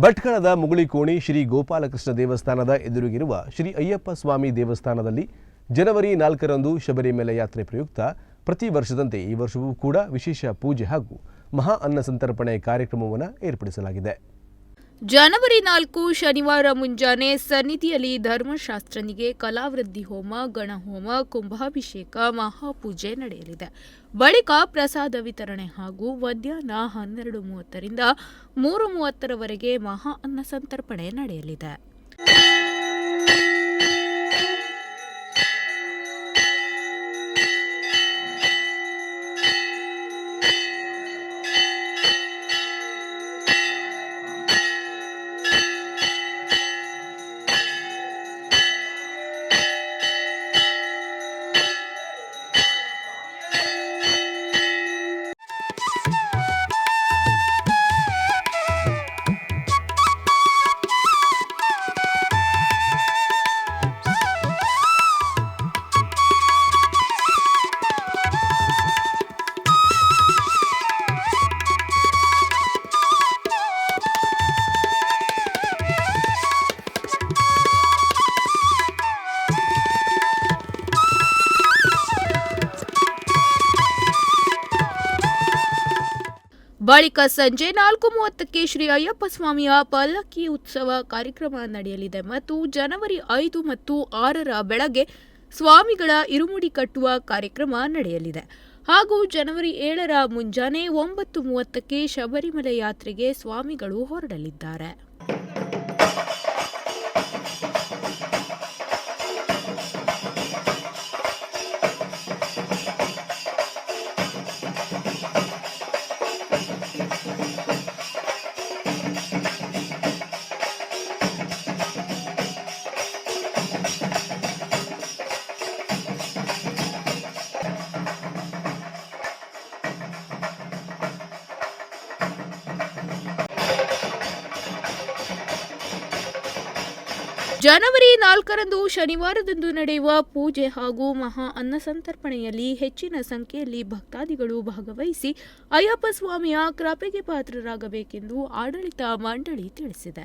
ಭಟ್ಕಳದ ಮುಗುಳಿಕೋಣಿ ಶ್ರೀ ಗೋಪಾಲಕೃಷ್ಣ ದೇವಸ್ಥಾನದ ಎದುರಿಗಿರುವ ಶ್ರೀ ಅಯ್ಯಪ್ಪ ಸ್ವಾಮಿ ದೇವಸ್ಥಾನದಲ್ಲಿ ಜನವರಿ ನಾಲ್ಕರಂದು ಶಬರಿಮಲೆ ಯಾತ್ರೆ ಪ್ರಯುಕ್ತ ಪ್ರತಿ ವರ್ಷದಂತೆ ಈ ವರ್ಷವೂ ಕೂಡ ವಿಶೇಷ ಪೂಜೆ ಹಾಗೂ ಮಹಾ ಅನ್ನ ಸಂತರ್ಪಣೆ ಕಾರ್ಯಕ್ರಮವನ್ನು ಏರ್ಪಡಿಸಲಾಗಿದೆ. ಜನವರಿ ನಾಲ್ಕು ಶನಿವಾರ ಮುಂಜಾನೆ ಸನ್ನಿಧಿಯಲ್ಲಿ ಧರ್ಮಶಾಸ್ತ್ರನಿಗೆ ಕಲಾವೃದ್ಧಿ ಹೋಮ, ಗಣಹೋಮ, ಕುಂಭಾಭಿಷೇಕ, ಮಹಾಪೂಜೆ ನಡೆಯಲಿದೆ. ಬಳಿಕ ಪ್ರಸಾದ ವಿತರಣೆ ಹಾಗೂ ಮಧ್ಯಾಹ್ನ ಹನ್ನೆರಡು ಮೂವತ್ತರಿಂದ ಮೂರು ಮೂವತ್ತರವರೆಗೆ ಮಹಾ ಅನ್ನ ಸಂತರ್ಪಣೆ ನಡೆಯಲಿದೆ. ಬಳಿಕ ಸಂಜೆ ನಾಲ್ಕು ಮೂವತ್ತಕ್ಕೆ ಶ್ರೀ ಅಯ್ಯಪ್ಪ ಸ್ವಾಮಿಯ ಪಲ್ಲಕ್ಕಿ ಉತ್ಸವ ಕಾರ್ಯಕ್ರಮ ನಡೆಯಲಿದೆ ಮತ್ತು ಜನವರಿ ಐದು ಮತ್ತು ಆರರ ಬೆಳಗ್ಗೆ ಸ್ವಾಮಿಗಳ ಇರುಮುಡಿ ಕಟ್ಟುವ ಕಾರ್ಯಕ್ರಮ ನಡೆಯಲಿದೆ. ಹಾಗೂ ಜನವರಿ ಏಳರ ಮುಂಜಾನೆ ಒಂಬತ್ತು ಮೂವತ್ತಕ್ಕೆ ಶಬರಿಮಲೆ ಯಾತ್ರೆಗೆ ಸ್ವಾಮಿಗಳು ಹೊರಡಲಿದ್ದಾರೆ. ಜನವರಿ ನಾಲ್ಕರಂದು ಶನಿವಾರದಂದು ನಡೆಯುವ ಪೂಜೆ ಹಾಗೂ ಮಹಾ ಅನ್ನ ಸಂತರ್ಪಣೆಯಲ್ಲಿ ಹೆಚ್ಚಿನ ಸಂಖ್ಯೆಯಲ್ಲಿ ಭಕ್ತಾದಿಗಳು ಭಾಗವಹಿಸಿ ಅಯ್ಯಪ್ಪ ಸ್ವಾಮಿಯ ಕೃಪೆಗೆ ಪಾತ್ರರಾಗಬೇಕೆಂದು ಆಡಳಿತ ಮಂಡಳಿ ತಿಳಿಸಿದೆ.